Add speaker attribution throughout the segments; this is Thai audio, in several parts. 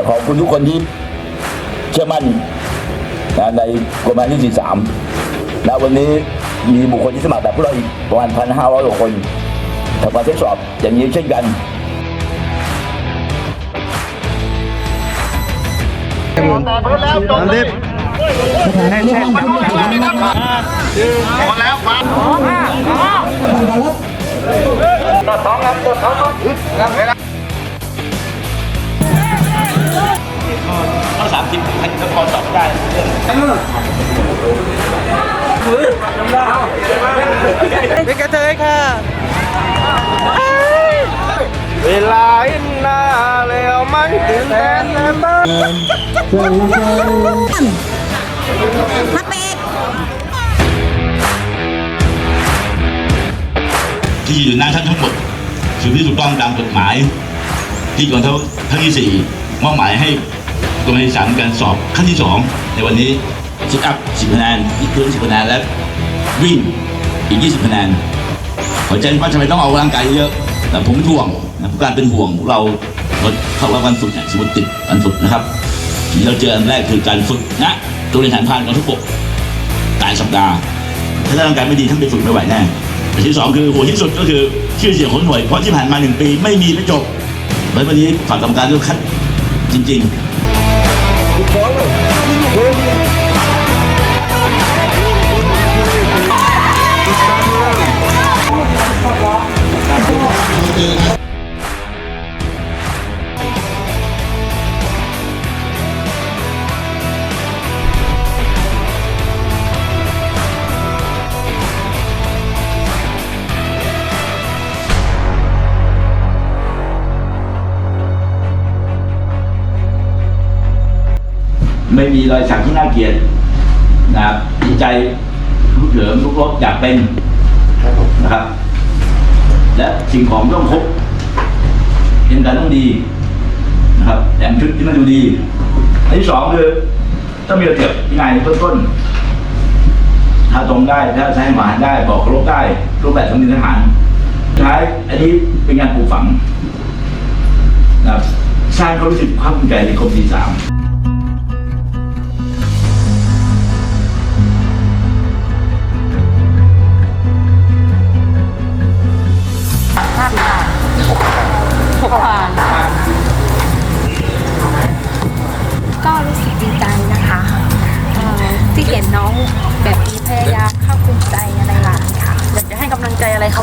Speaker 1: แต่ขอบคุณทุกคนที่เชื่อมั่นนะในกฎหมายที่43และวันนี้มีบุคคลที่สมัครแบบพวกเราอีกประมาณ1,500กว่าคนทำการทดสอบอย่างนี้เช่นกันข้อสามสิบให้ทุกค นตอบได้เรื่อง
Speaker 2: เป็นกระเทยค่ะ เวลาเห็นนาแล้วมันตื่นเต้นและบ้า
Speaker 3: พักเบก
Speaker 1: ที่อยู่หน้าท่านทั้งหมดคือที่ถูกต้องตามกฎหมาย ที่กองทัพภาคที่สี่มอบหมายให้ กรมที่สามการสอบขั้นที่สองในวันนี้ซิทอัพสิบคะแนนอีกพื้นสิบคะแนนและวิ่งอีกยี่สิบคะแนนขอใจว่าทำไมต้องเอาร่างกายเยอะๆแต่ผมเป็นห่วงนะผู้การเป็นห่วงเราเข้ารับวันฝึกเนี่ยสมมติติดวันฝึกนะครับที่เราเจออันแรกคือการฝึกนะโรงเรียนฐานพานกองทัพบกกายสัปดาห์ถ้าร่างกายไม่ดีท่านไปฝึกไม่ไหวแน่อันที่สองคือโหดที่สุดก็คือชื่อเสียงของหน่วย เพราะที่ผ่านมาหนึ่งปีไม่มีและจบแล้ววันนี้ฝากกรรมการด้วยคัดจริง ๆ ไม่มีรอยสักที่น่าเกลียดนะครับจิตใจลุกเหลิมลุกลบอยากเป็นนะครับ และสิ่งของต้องครบเป็นการต้องดีนะครับแต่งชุดที่มันดูดี อันที่สองคือต้องมีระเบียบวินัยในเบื้องต้น ถ้าตรงได้ถ้าใช้หมานได้บอกเคารพได้รูปแบบสำนึกทหารสุดท้ายอันนี้เป็นงานปลูกฝังนะครับสร้างความรู้สึกภาคภูมิใจในกรมที่สาม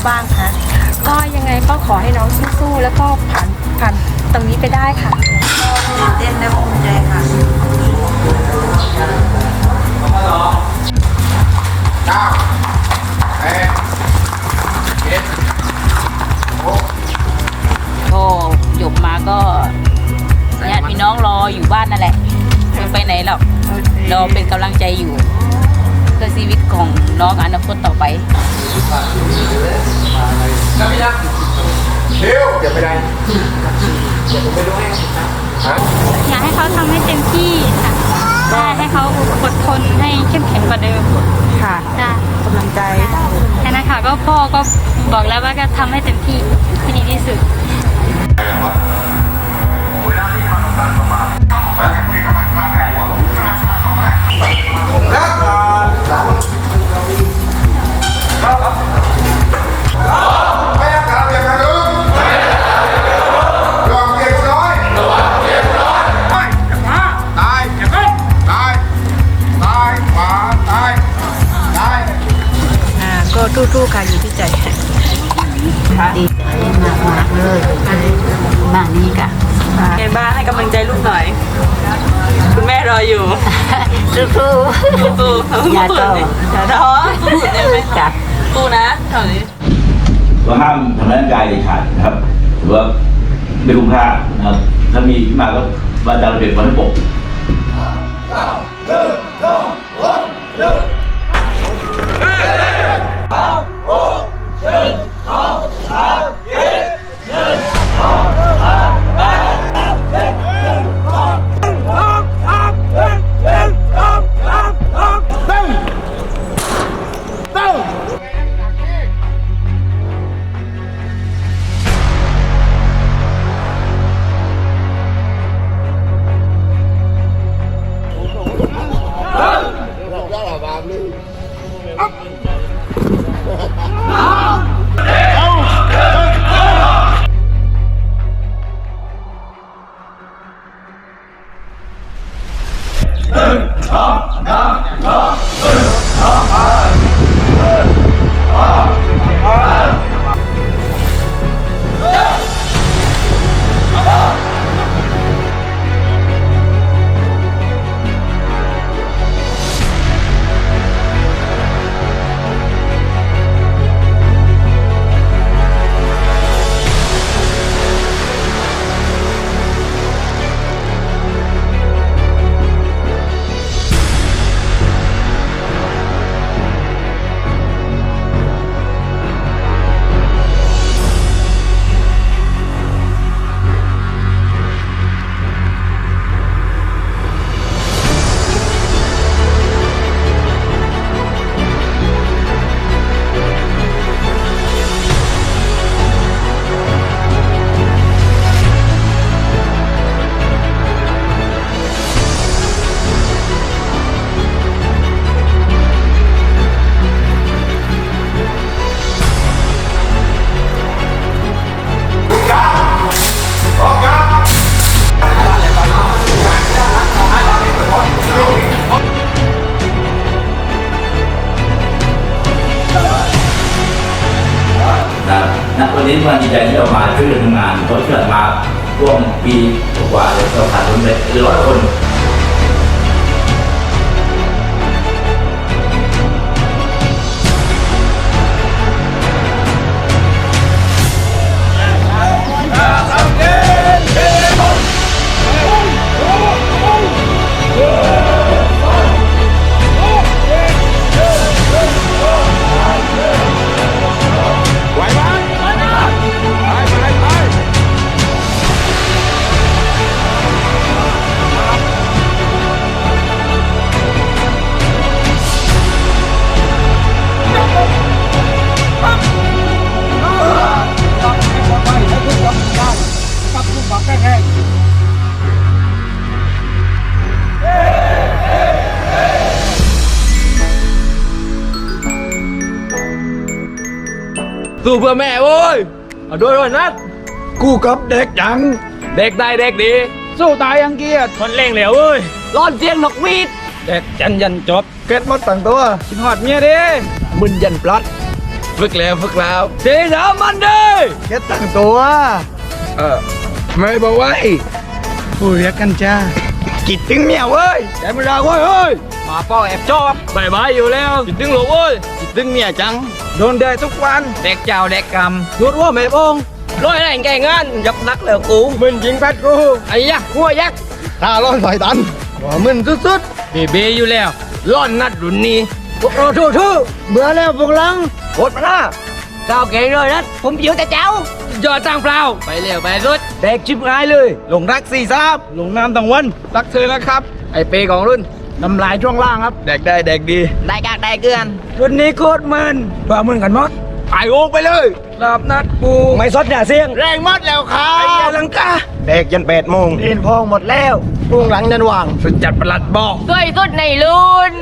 Speaker 3: บ้างคะ
Speaker 4: ก็
Speaker 3: ยังไงก็ขอให้น้องสู้ๆแล้วก็ผ่านผ่านตรงนี้ไปได้ค่ะ
Speaker 4: ตื่นเต้นและภูมิใจค่ะ
Speaker 5: ก็จบมาก็ญาติพี่น้องรออยู่บ้านนั่นแหละไม่ไปไหนหรอกรอเป็นกำลังใจอยู่ เพื่อชีวิตของน้องอนาคตต่อไป
Speaker 6: อยากให้เขาทำให้เต็มที่ค่ะได้ให้เขาอดทนให้เข้มแข็งกว่าเดิม
Speaker 4: ค่ะ
Speaker 6: ได้
Speaker 4: กำลังใจ
Speaker 6: แค่นั้นค่ะก็พ่อก็บอกแล้วว่าก็ทำให้เต็มที่ที่ดีที่สุด
Speaker 4: ดีใจมากมากๆเลยบ้านนี้กะ
Speaker 7: ไงบ้างให้กำลังใจลูกหน่อย คุณแม่รออยู่
Speaker 4: ทู่
Speaker 7: สู้
Speaker 4: ๆอย่าต่อ
Speaker 7: อย่าท้อพูดได้ไหม
Speaker 4: จ้ะ
Speaker 7: สู้นะแถวนี้
Speaker 1: ก็ห้ามทำร้ายร่างกายเด็ดขาดนะครับหรือว่าไม่คุ้มค่านะครับถ้ามีขึ้นมาก็ว่าจะระเบียบวันปกกำ 응, 어, 나, 너. นี้มันใจที่เรามาช่วยกันทำงานเพราะที่ผ่านมาร่วมปีกว่าเลยเราผ่านคนเป็นร้อยคน
Speaker 2: สู้เพื่อแม่โว้ยเอาด้วยด้วยนัดกูกับเด็กยัง เด็กได้เด็กดี สู้ตายยังเกียรติคนเล่งเหลวเว้ยร้อนเสียงนกหวีดเด็กจันยันจบเก็ตมดต่างตัวชินหอดเมียดิมึนยันปลัดฝึกแล้วฝึกแล้วเสียสามันดิเก็ตต่างตัว เออไม่บอกไว้ผู้เรียกกันจ้ากิดถึงเมียเว้ยใจไม่ได้เว้ยเฮ้ยมาป้อแอบชอบบายบายอยู่แล้วกิดถึงหรอเว้ยกิด ถึงเมียจัง โดนเดยทุกวันเด็กเจ้าเด็กกรรมรุดว่าแม่บงร้อยแรงแก่งานยับนักแล้วกูมึนยิงแปดกูไอ้ยักษ์หัวยักษ์ถ้าร้อนสอยตันว่ามึนสุดๆเบเบอยู่แล้วร้อนนัดรุ่นนี้พวกเราทู่ทู่เบื่อแล้วพวกลังโคตรมาหน้าเจ้าเก่งเลยนะผมอยู่แต่เจ้ายอดตั้งเปล่าไปเร็วไปรุดเด็กชิบหายเลยหลงรักสี่ซาบหลงน้ำตั้งวันรักเธอนะครับ ไอเปของรุ่น น้ำลายช่วงล่างครับ แดกได้แดกดี
Speaker 4: ได้กากได้เกลือน
Speaker 2: รุ่นนี้โคตรมึนเพื่อมึนกันหมดไอโอกไปเลยรับนัดปูไม่สดอย่าเสียงแรงมดแล้วครับไอ้ยาลังกาเด็กยันแปดโมงเรียนพองหมดแล้วพรุ่งหลังยันว่างสุดจัดประหลัดบอก
Speaker 4: ด้วยสุดในรุ่น